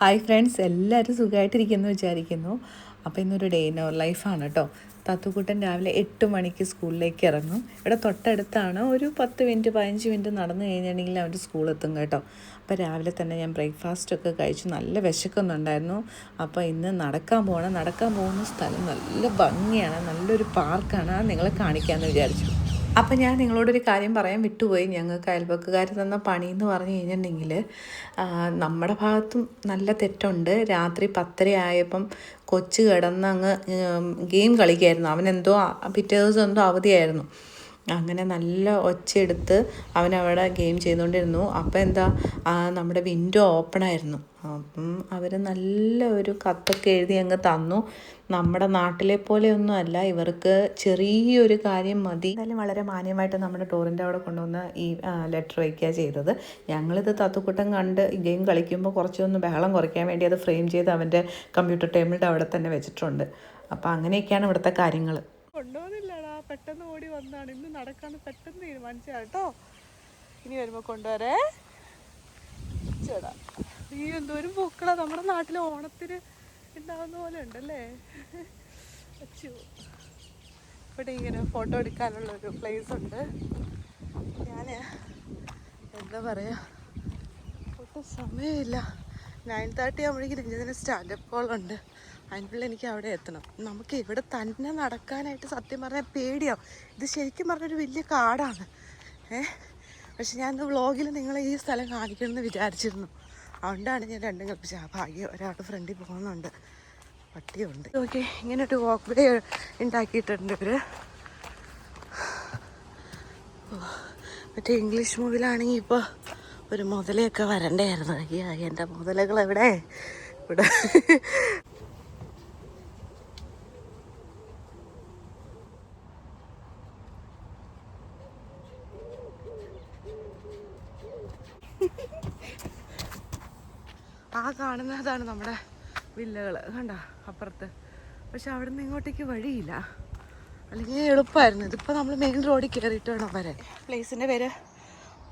Hi friends എല്ലാവരും സുഖമായിട്ടിരിക്കുന്നു വിചാരിക്കുന്നു. അപ്പോൾ ഇന്നൊരു ഡേ ഇൻ ലൈഫാണ് കേട്ടോ തത്തുക്കുട്ടൻ രാവിലെ എട്ട് മണിക്ക് സ്കൂളിലേക്ക് ഇറങ്ങും. ഇവിടെ തൊട്ടടുത്താണ് ഒരു പത്ത് മിനിറ്റ് പതിനഞ്ച് മിനിറ്റ് നടന്നു കഴിഞ്ഞിട്ടുണ്ടെങ്കിൽ അവന്റെ സ്കൂളെത്തും കേട്ടോ. അപ്പോൾ രാവിലെ തന്നെ ഞാൻ ബ്രേക്ക്ഫാസ്റ്റൊക്കെ കഴിച്ചു. നല്ല വിശക്കുന്നുണ്ടായിരുന്നു. അപ്പോൾ ഇന്ന് നടക്കാൻ പോകണം നടക്കാൻ പോകുന്ന സ്ഥലം നല്ല ഭംഗിയാണ്. നല്ലൊരു പാർക്കാണ് നിങ്ങളെ കാണിക്കാമെന്ന് വിചാരിച്ചു. അപ്പം ഞാൻ നിങ്ങളോടൊരു കാര്യം പറയാൻ വിട്ടുപോയി. ഞങ്ങൾക്ക് അയൽപക്കുകാർ തന്ന പണി എന്ന് പറഞ്ഞു കഴിഞ്ഞിട്ടുണ്ടെങ്കിൽ നമ്മുടെ ഭാഗത്തും നല്ല തെറ്റുണ്ട്. രാത്രി പത്തര ആയപ്പം കൊച്ചു കിടന്ന് അങ്ങ് ഗെയിം കളിക്കായിരുന്നു. അവനെന്തോ എന്തോ പിറ്റേ ദിവസം എന്തോ അവധിയായിരുന്നു. അങ്ങനെ നല്ല ഒച്ചയെടുത്ത് അവനവിടെ ഗെയിം ചെയ്തുകൊണ്ടിരുന്നു. അപ്പോൾ എന്താ നമ്മുടെ വിൻഡോ ഓപ്പൺ ആയിരുന്നു അപ്പം അവർ നല്ല ഒരു കത്തൊക്കെ എഴുതി അങ്ങ് തന്നു. നമ്മുടെ നാട്ടിലെ പോലെയൊന്നും അല്ല. ഇവർക്ക് ചെറിയൊരു കാര്യം മതി. എന്തായാലും വളരെ മാന്യമായിട്ട് നമ്മുടെ ടൂറിന്റെ അവിടെ കൊണ്ടുവന്ന് ഈ ലെറ്റർ വയ്ക്കുക ചെയ്തത്. ഞങ്ങളിത് തത്തുക്കുട്ടം കണ്ട് ഗെയിം കളിക്കുമ്പോൾ കുറച്ചൊന്ന് ബഹളം കുറയ്ക്കാൻ വേണ്ടി അത് ഫ്രെയിം ചെയ്ത് അവന്റെ കമ്പ്യൂട്ടർ ടേബിളിന്റെ അവിടെ തന്നെ വെച്ചിട്ടുണ്ട്. അപ്പോൾ അങ്ങനെയൊക്കെയാണ് ഇവിടുത്തെ കാര്യങ്ങൾ കൊണ്ടുപോകുന്നില്ലടാ പെട്ടെന്ന് ഓടി വന്നതാണ് ഇന്ന് നടക്കാന്ന് പെട്ടെന്ന് തീരുമാനിച്ച കേട്ടോ. ഇനി വരുമ്പോ കൊണ്ടുവരേ. ചേടാ ഈ എന്തോരം പൂക്കളാ. നമ്മുടെ നാട്ടിലെ ഓണത്തിന് ഉണ്ടാവുന്ന പോലെ ഉണ്ടല്ലേ? അച്ചു ഇവിടെ ഇങ്ങനെ ഫോട്ടോ എടുക്കാനുള്ള ഒരു പ്ലേസ് ഉണ്ട്. ഞാൻ എന്താ പറയാ? ഒട്ടും സമയമില്ല. നയൻ തേർട്ടി ആകുമ്പോഴേക്കും രഞ്ജിതിന് കോൾ ഉണ്ട്. അതിനുള്ള എനിക്ക് അവിടെ എത്തണം. നമുക്ക് ഇവിടെ തന്നെ നടക്കാനായിട്ട് സത്യം പറഞ്ഞാൽ പേടിയാവും. ഇത് ശരിക്കും പറഞ്ഞൊരു വലിയ കാടാണ്. ഏ? പക്ഷെ ഞാൻ ഇന്ന് വ്ളോഗിൽ നിങ്ങളെ ഈ സ്ഥലം കാണിക്കണമെന്ന് വിചാരിച്ചിരുന്നു. അതുകൊണ്ടാണ് ഞാൻ രണ്ടും കൽപ്പിച്ചത് ആ ഭാഗ്യം ഒരാളുടെ ഫ്രണ്ടിൽ പോകുന്നുണ്ട്. പട്ടിയുണ്ട്. ഓക്കെ ഇങ്ങനെ ഒരു വാക്ക് വേ ഉണ്ടാക്കിയിട്ടുണ്ട് ഇവർ. മറ്റേ ഇംഗ്ലീഷ് മൂവിലാണെങ്കിൽ ഇപ്പോൾ ഒരു മുതലയൊക്കെ വരണ്ടായിരുന്നു. അയ്യോ എന്റെ മുതലകൾ എവിടെ ഇവിടെ. കാണുന്നതാണ് നമ്മുടെ വില്ലകൾ കണ്ട? അപ്പുറത്ത്. പക്ഷെ അവിടെ നിന്ന് ഇങ്ങോട്ടേക്ക് വഴിയില്ല. അല്ലെങ്കിൽ എളുപ്പമായിരുന്നു. ഇതിപ്പോൾ നമ്മൾ മെയിൻ റോഡിൽ കയറിയിട്ട് വേണം വരാൻ പ്ലേസിന്റെ പേര്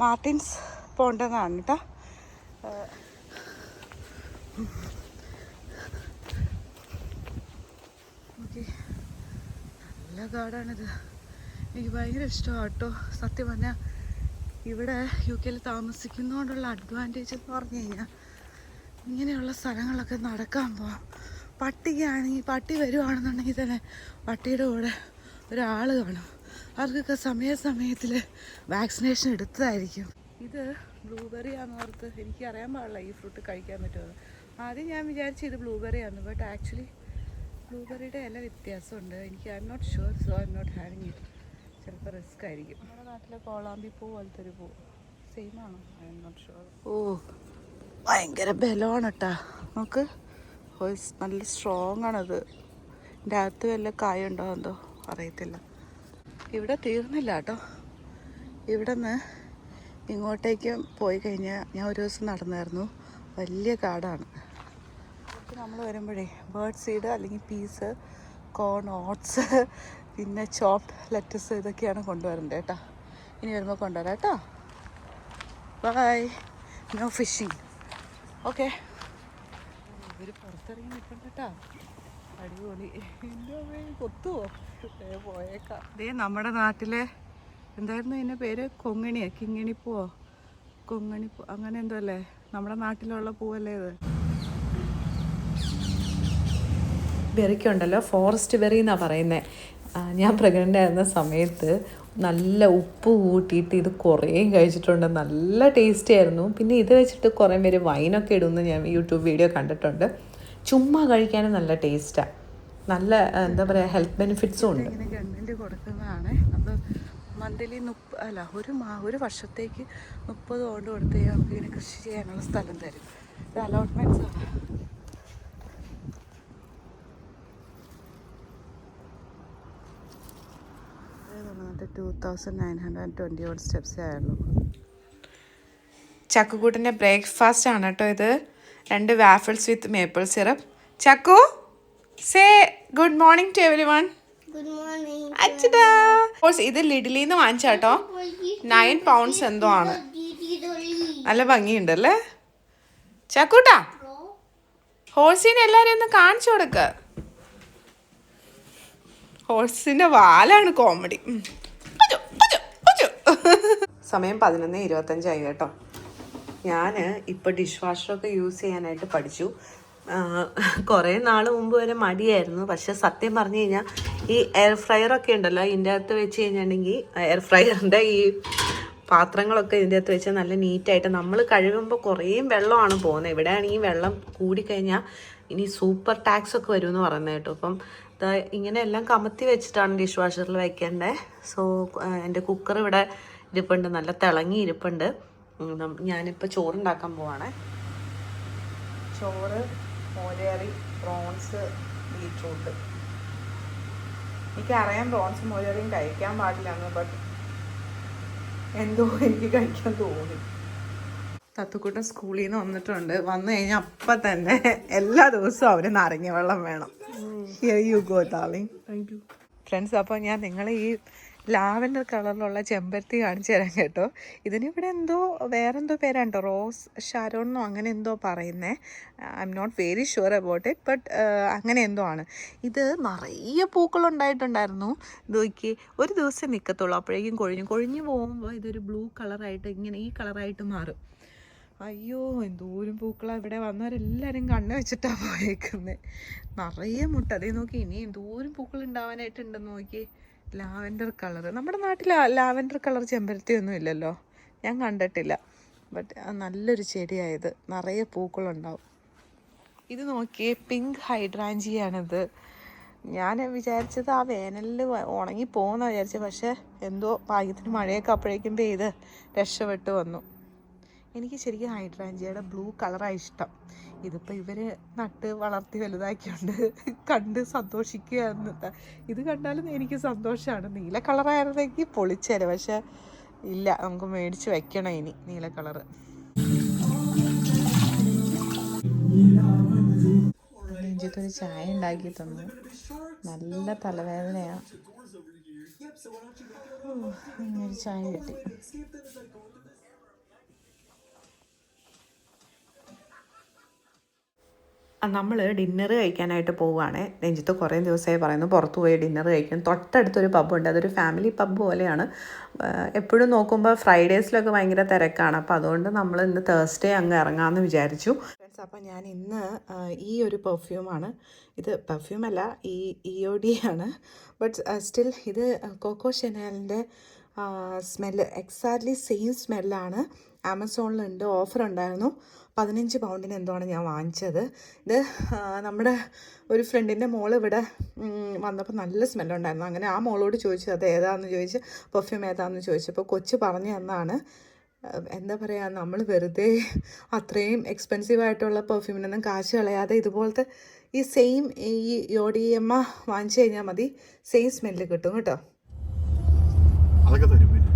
മാർട്ടിൻസ് പോണ്ടെന്നാണ് കേട്ടോ. ഓക്കെ. നല്ല കാടാണിത്. എനിക്ക് ഭയങ്കര ഇഷ്ടമാണ് കേട്ടോ. സത്യം പറഞ്ഞാൽ ഇവിടെ യു കെയിൽ താമസിക്കുന്നതുകൊണ്ടുള്ള അഡ്വാന്റേജ് എന്ന് പറഞ്ഞു കഴിഞ്ഞാൽ ഇങ്ങനെയുള്ള സ്ഥലങ്ങളൊക്കെ നടക്കാൻ പോവാം. പട്ടിക്കാണെങ്കിൽ പട്ടി വരുവാണെന്നുണ്ടെങ്കിൽ തന്നെ പട്ടിയുടെ കൂടെ ഒരാൾ കാണും. അവർക്കൊക്കെ സമയാസമയത്തിൽ വാക്സിനേഷൻ എടുത്തതായിരിക്കും. ഇത് ബ്ലൂബെറി ആണെന്നോർത്ത് എനിക്ക് അറിയാൻ പാടില്ല ഈ ഫ്രൂട്ട് കഴിക്കാൻ പറ്റുമെന്ന് ആദ്യം ഞാൻ വിചാരിച്ചു ഇത് ബ്ലൂബെറി ആണ് ബട്ട് ആക്ച്വലി ബ്ലൂബെറിയുടെ ഇല വ്യത്യാസമുണ്ട്. എനിക്ക് I'm not sure so I'm not having it ചിലപ്പോൾ റിസ്ക് ആയിരിക്കും. നമ്മുടെ നാട്ടിലെ കോളാമ്പി പൂ പോലത്തെ ഒരു പൂ. സെയിം ആണോ? ഐ എം നോട്ട് ഷുവർ ഓ ഭയങ്കര ബലമാണ് കേട്ടാ നമുക്ക് നല്ല സ്ട്രോങ് ആണത്. എന്റെ അകത്ത് വല്ല കായുണ്ടോ എന്തോ? അറിയത്തില്ല. ഇവിടെ തീർന്നില്ല കേട്ടോ ഇവിടെ നിന്ന് ഇങ്ങോട്ടേക്ക് പോയി കഴിഞ്ഞാൽ ഞാൻ ഒരു ദിവസം നടന്നായിരുന്നു. വലിയ കാടാണ്. നമ്മൾ വരുമ്പോഴേ ബേർഡ് സീഡ് അല്ലെങ്കിൽ പീസ് കോൺ ഓട്സ് പിന്നെ ചോപ്ഡ് ലെറ്റസ് ഇതൊക്കെയാണ് കൊണ്ടുവരേണ്ടത് കേട്ടോ ഇനി വരുമ്പോൾ കൊണ്ടുവരാം കേട്ടോ ബൈ നോ ഫിഷിങ് ഓക്കെ. ഇവർ പുറത്തിറങ്ങി നിൽക്കണ്ട കേട്ടാ അടിപൊളി എന്റെ കൊത്തുവോ? പോയേക്കാം. ദേ നമ്മുടെ നാട്ടിലെ എന്തായിരുന്നു ഇതിന്റെ പേര്? കൊങ്ങിണിയാ കിങ്ങിണിപ്പൂവോ? പൂവോ കൊങ്ങണി പൂ അങ്ങനെ എന്തോ അല്ലേ? നമ്മുടെ നാട്ടിലുള്ള പൂവല്ലേ ഇത്? ബെറിക്കുണ്ടല്ലോ ഫോറസ്റ്റ് ബെറി എന്നാണ് പറയുന്നത് ഞാൻ പ്രഗ്നന്റ് ആയിരുന്ന സമയത്ത് നല്ല ഉപ്പ് കൂട്ടിയിട്ട് ഇത് കുറേ കഴിച്ചിട്ടുണ്ട്. നല്ല ടേസ്റ്റി ആയിരുന്നു. പിന്നെ ഇത് വെച്ചിട്ട് കുറേ പേര് വൈനൊക്കെ ഇടുമെന്ന് ഞാൻ യൂട്യൂബ് വീഡിയോ കണ്ടിട്ടുണ്ട്. ചുമ്മാ കഴിക്കാനും നല്ല ടേസ്റ്റാണ് നല്ല എന്താ പറയുക ഹെൽത്ത് ബെനിഫിറ്റ്സും ഉണ്ട്. ഗവൺമെന്റ് കൊടുക്കുന്നതാണ്. നമ്മൾ മന്ത്ലി മുപ്പ അല്ല ഒരു മാ ഒരു വർഷത്തേക്ക് മുപ്പത് ഓണ്ട് കൊടുത്ത് നമുക്ക് ഇങ്ങനെ കൃഷി ചെയ്യാനുള്ള സ്ഥലം തരും. ഇത് അലോട്ട്മെന്റ്സ് ആണ് two thousand nine hundred twenty one സ്റ്റെപ്സേ ആയുള്ളൂ ചക്കുകൂട്ടിന്റെ ബ്രേക്ക്ഫാസ്റ്റ് ആണ് കേട്ടോ ഇത്. രണ്ട് waffles with maple syrup Chakku say good morning to everyone. അച്ചടാ ഇത് ലിഡിലിൽ നിന്ന് വാങ്ങിച്ച കേട്ടോ. നയൻ പൗണ്ട്സ് എന്തോ ആണ്. നല്ല ഭംഗിയുണ്ട് അല്ലേ? ഭംഗിയുണ്ടല്ലേ ചക്കൂട്ടാ. ഹോഴ്സിനെ എല്ലാരും ഒന്ന് കാണിച്ചു കൊടുക്ക. ഹോഴ്സിന്റെ വാലാണ് കോമഡി സമയം പതിനൊന്ന് ഇരുപത്തഞ്ചായി കേട്ടോ. ഞാൻ ഇപ്പോൾ ഡിഷ് വാഷറൊക്കെ യൂസ് ചെയ്യാനായിട്ട് പഠിച്ചു. കുറേ നാൾ മുമ്പ് വരെ മടിയായിരുന്നു. പക്ഷെ സത്യം പറഞ്ഞു കഴിഞ്ഞാൽ ഈ എയർ ഫ്രയറൊക്കെ ഉണ്ടല്ലോ ഇതിന്റെ അകത്ത് വെച്ച് കഴിഞ്ഞിട്ടുണ്ടെങ്കിൽ എയർ ഫ്രയറിന്റെ ഈ പാത്രങ്ങളൊക്കെ ഇതിന്റെ അകത്ത് വെച്ചാൽ നല്ല നീറ്റായിട്ട് നമ്മൾ കഴുകുമ്പോൾ കുറേ വെള്ളമാണ് പോകുന്നത്. ഇവിടെ ആണെങ്കിൽ വെള്ളം കൂടിക്കഴിഞ്ഞാൽ ഇനി സൂപ്പർ ടാക്സ് ഒക്കെ വരുമെന്ന് പറയുന്നത് കേട്ടോ. അപ്പം ദാ ഇങ്ങനെ എല്ലാം കമത്തി വെച്ചിട്ടാണ് ഡിഷ് വാഷറിൽ വയ്ക്കേണ്ടത് സോ എന്റെ കുക്കർ ഇവിടെ ഇരിപ്പുണ്ട്. നല്ല തിളങ്ങി ഇരിപ്പുണ്ട്. ഞാനിപ്പോൾ ചോറുണ്ടാക്കാൻ പോവാണ്. ചോറ് മോരേറി പ്രോൺസ് ബീട്രൂട്ട് എനിക്കറിയാം പ്രോൺസ് മോരേറിയും കഴിക്കാൻ പാടില്ലാന്ന് ബട്ട് എന്തോ എനിക്ക് കഴിക്കാൻ തോന്നി. തത്തുക്കുട്ടൻ സ്കൂളിൽ നിന്ന് വന്നിട്ടുണ്ട്. വന്നു കഴിഞ്ഞാൽ അപ്പം തന്നെ എല്ലാ ദിവസവും അവന് നാരങ്ങ വെള്ളം വേണം. You go darling thank you friends അപ്പോൾ ഞാൻ നിങ്ങളെ ഈ ലാവൻഡർ കളറിലുള്ള ചെമ്പരത്തി കാണിച്ചു തരാം കേട്ടോ. ഇതിനിവിടെ എന്തോ വേറെന്തോ പേരാണ്ടോ റോസ് ഷാരോൺ ഷാരോണെന്നോ അങ്ങനെ എന്തോ പറയുന്നേ. I'm not very sure about it but അങ്ങനെ എന്തോ ആണ്. ഇത് നിറയെ പൂക്കളുണ്ടായിട്ടുണ്ടായിരുന്നു നോക്കി ഒരു ദിവസം നിൽക്കത്തുള്ളൂ അപ്പോഴേക്കും കൊഴിഞ്ഞു കൊഴിഞ്ഞു പോകുമ്പോൾ ഇതൊരു ബ്ലൂ കളറായിട്ട് ഇങ്ങനെ ഈ കളറായിട്ട് മാറും. അയ്യോ എന്തോരം പൂക്കളാ. ഇവിടെ വന്നവരെല്ലാവരും കണ്ണ് വെച്ചിട്ടാ പോയേക്കുന്നത് നിറയെ മുട്ട. അതേ നോക്കി ഇനി എന്തോരം പൂക്കൾ ഉണ്ടാവാനായിട്ടുണ്ടെന്ന് നോക്കി. ലാവൻഡർ കളർ നമ്മുടെ നാട്ടിൽ ലാവൻഡർ കളർ ചെമ്പരത്തി ഒന്നും ഇല്ലല്ലോ. ഞാൻ കണ്ടിട്ടില്ല. ബട്ട് നല്ലൊരു ചെടിയായത്. നിറയെ പൂക്കളുണ്ടാവും. ഇത് നോക്കിയേ പിങ്ക് ഹൈഡ്രാഞ്ചിയാണിത്. ഞാൻ വിചാരിച്ചത് ആ വേനലിൽ ഉണങ്ങി പോകുന്ന വിചാരിച്ചത്. പക്ഷേ എന്തോ ഭാഗ്യത്തിന് മഴയൊക്കെ അപ്പോഴേക്കും പെയ്ത് രക്ഷപ്പെട്ട് വന്നു. എനിക്ക് ശരിക്കും ഹൈഡ്രാഞ്ചിയുടെ ബ്ലൂ കളറാണ് ഇഷ്ടം. ഇതിപ്പോൾ ഇവർ നട്ട് വളർത്തി വലുതാക്കിയുണ്ട് കണ്ട് സന്തോഷിക്കുക ഇത് കണ്ടാലും എനിക്ക് സന്തോഷമാണ് നീല കളറായിരുന്നെങ്കിൽ പൊളിച്ചേരെ പക്ഷെ ഇല്ല നമുക്ക് മേടിച്ച് വെക്കണം ഇനി നീല കളറ്. രഞ്ജിത്തൊരു ചായ ഉണ്ടാക്കി തന്നു. നല്ല തലവേദനയാണ് ചായ കിട്ടി. നമ്മൾ ഡിന്നർ കഴിക്കാനായിട്ട് പോവുകയാണ് രഞ്ജിത്ത് കുറേ ദിവസമായി പറയുന്നു പുറത്ത് പോയി ഡിന്നർ കഴിക്കും തൊട്ടടുത്തൊരു പബ്ബുണ്ട് അതൊരു ഫാമിലി പബ്ബ് പോലെയാണ്. എപ്പോഴും നോക്കുമ്പോൾ ഫ്രൈഡേസിലൊക്കെ ഭയങ്കര തിരക്കാണ്. അപ്പോൾ അതുകൊണ്ട് നമ്മൾ ഇന്ന് തേഴ്സ്ഡേ അങ്ങ് ഇറങ്ങാമെന്ന് വിചാരിച്ചു. ഫ്രണ്ട്സ് അപ്പോൾ ഞാൻ ഇന്ന് ഈ ഒരു പെർഫ്യൂമാണ് ഇത് പെർഫ്യൂമല്ല ഈ ഇ ഒ ഡി ആണ്. ബട്ട് സ്റ്റിൽ ഇത് കോക്കോ ഷെനാലിന്റെ സ്മെല്ല് എക്സാക്ട്ലി സെയിം സ്മെല്ലാണ് ആമസോണിലുണ്ട് ഓഫർ ഉണ്ടായിരുന്നു. പതിനഞ്ച് പൗണ്ടിന് എന്തോ ആണ് ഞാൻ വാങ്ങിച്ചത്. ഇത് നമ്മുടെ ഒരു ഫ്രണ്ടിന്റെ മോൾ ഇവിടെ വന്നപ്പോൾ നല്ല സ്മെല്ലുണ്ടായിരുന്നു. അങ്ങനെ ആ മോളോട് ചോദിച്ചു അത് ഏതാണെന്ന് ചോദിച്ച് പെർഫ്യൂം ഏതാണെന്ന് ചോദിച്ചപ്പോൾ കൊച്ചു പറഞ്ഞു തന്നാണ് എന്താ പറയുക നമ്മൾ വെറുതെ അത്രയും എക്സ്പെൻസീവ് ആയിട്ടുള്ള പെർഫ്യൂമിനൊന്നും കാശ് കളയാതെ ഇതുപോലത്തെ ഈ സെയിം ഈ യോഡി യോഡിയമ്മ വാങ്ങിച്ചു കഴിഞ്ഞാൽ മതി. സെയിം സ്മെല്ല് കിട്ടും കേട്ടോ. അതൊക്കെ തരും പിന്നെ.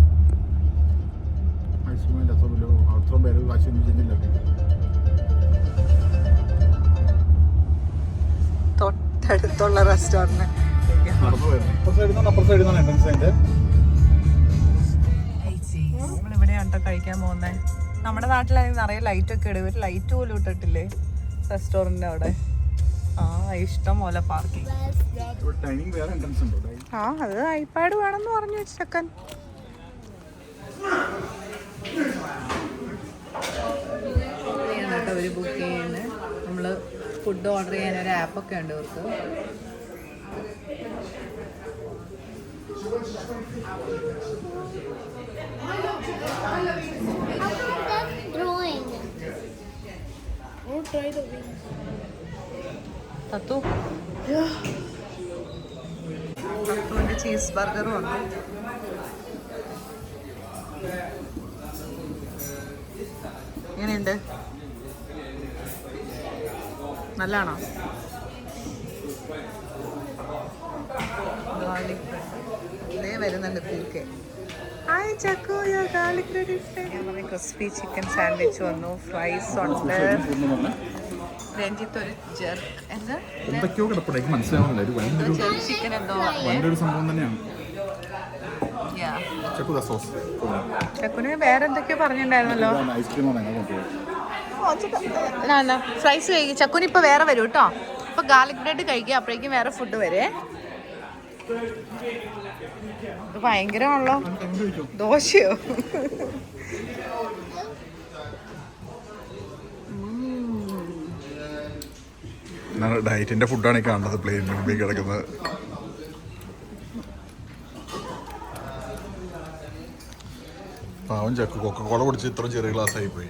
മാക്സിമം പേര് വാശിയൊന്നും ചെയ്യുന്നില്ല. എൻട്രൻസ് റെസ്റ്റോറന്റ് നമ്മളിവിടെയാണ് കേട്ടോ കഴിക്കാൻ പോകുന്നത് നമ്മുടെ നാട്ടിലാണെങ്കിൽ നിറയെ ലൈറ്റ് ഒക്കെ ഇടും. ഒരു ലൈറ്റ് പോലും ഇട്ടിട്ടില്ലേ? റെസ്റ്റോറന്റിന്റെ അവിടെ. ആ ഇഷ്ടം പോലെ പാർക്കിംഗ് ആ അത് ഐപാഡ് വേണമെന്ന് പറഞ്ഞു ചെക്കൻ ഒരു ബുക്ക് ചെയ്യുന്നത്. നമ്മൾ ഫുഡ് ഓർഡർ ചെയ്യാൻ ഒരു ആപ്പൊക്കെ ഉണ്ട് ഇവർക്ക്. തത്തു. തത്തുവിന്റെ ചീസ് ബർഗർ വന്നു. എങ്ങനെയുണ്ട്? നല്ലതാണോ? ഗാർലിക് ഇതേ വരുന്നുണ്ട് hi Chakku garlic bread crispy chicken sandwich വന്നു. ഫ്രൈസ് ഉണ്ട്. രഞ്ജിത്ത് ഒരു ജെർക്ക് എന്താ? എന്തൊക്കെയോ മനസ്സിലാവുന്നില്ല. ഒരു ഭയങ്കര ജെർക്ക് ചിക്കൻ എന്തോ ഭയങ്കര ഒരു സംഭവം തന്നെയാണ്. വേറെന്തൊക്കെയോ ചക്കുന് വേറെ എന്തൊക്കെയോ പറഞ്ഞിട്ടുണ്ടായിരുന്നല്ലോ. ഐസ്ക്രീമാണ് കൊണ്ടുപോയത് ഫ്രൈസ് കഴിക്കും ചക്കുന് ഇപ്പൊ വേറെ വരും കേട്ടോ. അപ്പോൾ ഗാർലിക് ബ്രെഡ് കഴിക്കുക അപ്പോഴേക്കും വേറെ ഫുഡ് വരെ. ഇത് ഭയങ്കരമാണല്ലോ. ദോശയോ? ഡയറ്റിന്റെ ഫുഡാണ് ഈ കാണുന്നത് പ്ലേറ്റിന് മുമ്പിൽ കിടക്കുന്നത്. പാവം ചക്ക് കൊക്കക്കോള കുടിച്ച് ഇത്ര ചെറിയ ഗ്ലാസ് ആയി പോയി.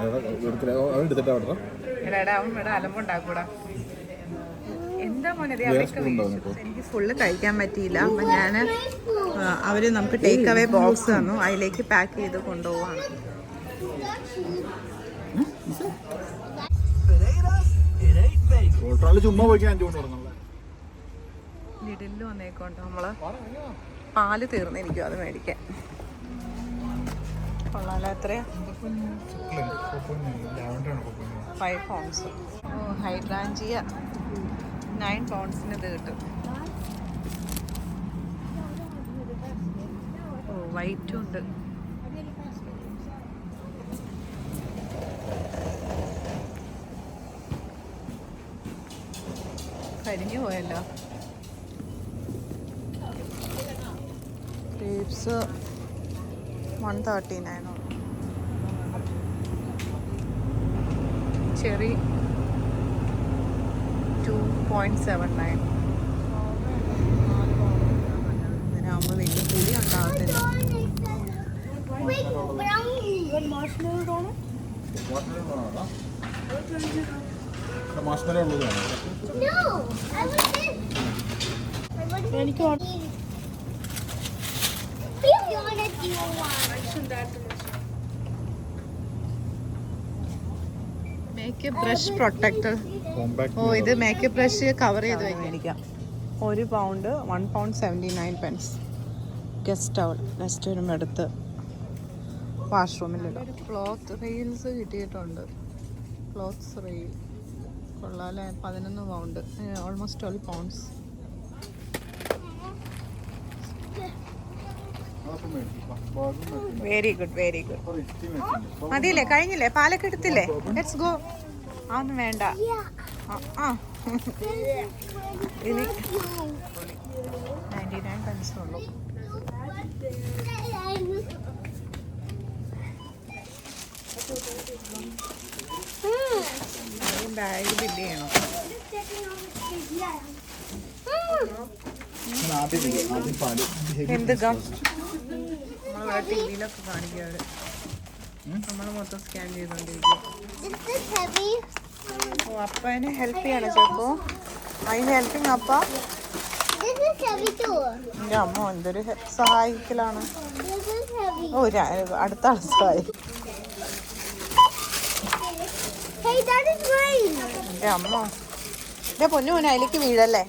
എടുത്തിട്ടാ അവിടെ എടാ അവൻ ഇവിടെ അലമ്പുണ്ടാക്കൂടാ. എനിക്ക് ഫുള്ള് കഴിക്കാൻ പറ്റിയില്ല. അപ്പൊ ഞാൻ ആ, അവർ നമുക്ക് ടേക്ക് അവേ ബോക്സ് തന്നു. അതിലേക്ക് പാക്ക് ചെയ്ത് കൊണ്ടുപോവാണ്. ഓൾട്രാളിൽ വന്നേക്കോണ്ട് വന്നേക്കോട്ടോ നമ്മൾ. പാൽ തീർന്നിരിക്കും അത് മേടിക്കാൻ. കൊള്ളാലോ എത്രയാ? ഫൈവ് പൗണ്ട്സ് ഹൈഡ്രാഞ്ചിയ നയൻ പൗണ്ട്സിന് ഇത് കിട്ടും. ഓ വൈറ്റും ഉണ്ട്. കരിഞ്ഞു പോയല്ലോ. Grapes one thirty നയനോ cherry two point seven nine അങ്ങനെയാകുമ്പോൾ വലിയ പുളി ഉണ്ടാകത്തില്ല Wait, brownie. Good marshmallow on മാസ്മല ഉള്ളതാണ് No, I was in. I was in. Be honest, you want. Make brush protector ഓ ഇത് മേക്കപ്പ് ബ്രഷ് കവർ ചെയ്ത് മേടിക്കാം ഒരു pound one pound seventy nine pence guest out guest room എടുത്ത് വാഷ്റൂമിലിടാം cloth rails കിട്ടിയിട്ടുണ്ട് clothes rail അല്ലേ പതിനൊന്ന് pound almost twelve pounds very good very good മതിയില്ലേ? കഴിഞ്ഞില്ലേ? പാലൊക്കെ എടുത്തില്ലേ? ലെറ്റ്സ് ഗോ അതൊന്നും വേണ്ട. ആ, ഇനി നയന്റി നയൻ ബാഗ് ബില്ല് ചെയ്യണം. എന്ത് ഗം? ടി വിയിലൊക്കെ നമ്മൾ മൊത്തം സ്കാൻ ചെയ്തോണ്ടിരിക്കും. This is heavy. ഓ അപ്പനെ ഹെൽപ്പ് ചെയ്യണം ചെപ്പോ ഐ ഹെൽപ്പിംഗ് അപ്പ. എന്റെ അമ്മ എന്തൊരു സഹായിക്കലാണ്. ഓ അടുത്ത ആൾ സഹായി. Hey, that is എന്റെ അമ്മ. എന്റെ പൊന്നു മോനെ അതിലേക്ക് വീഴല്ലേ?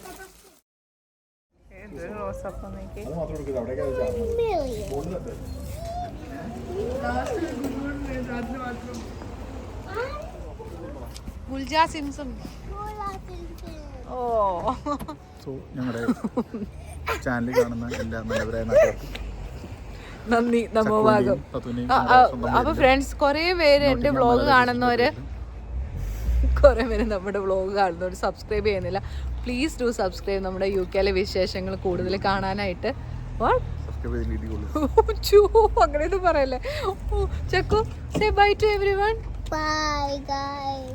ഗുൽജ സിംസും. ഓ. സോ ഞങ്ങളുടെ ചാനൽ കാണുന്ന എല്ലാ നല്ലവരായ നാട്ടുകാർക്കും നന്ദി ആ, അപ്പൊ ഫ്രണ്ട്സ് കൊറേ പേര് എന്റെ വ്ളോഗ് കാണുന്നവര് കുറെ പേര് നമ്മുടെ വ്ളോഗ് കാണുന്നവർ സബ്സ്ക്രൈബ് ചെയ്യുന്നില്ല. പ്ലീസ് ഡു സബ്സ്ക്രൈബ് നമ്മുടെ യു കെയിലെ വിശേഷങ്ങൾ കൂടുതൽ കാണാനായിട്ട്. അങ്ങനെയൊന്നും പറയല്ലേ. Chekku say bye to everyone bye guys.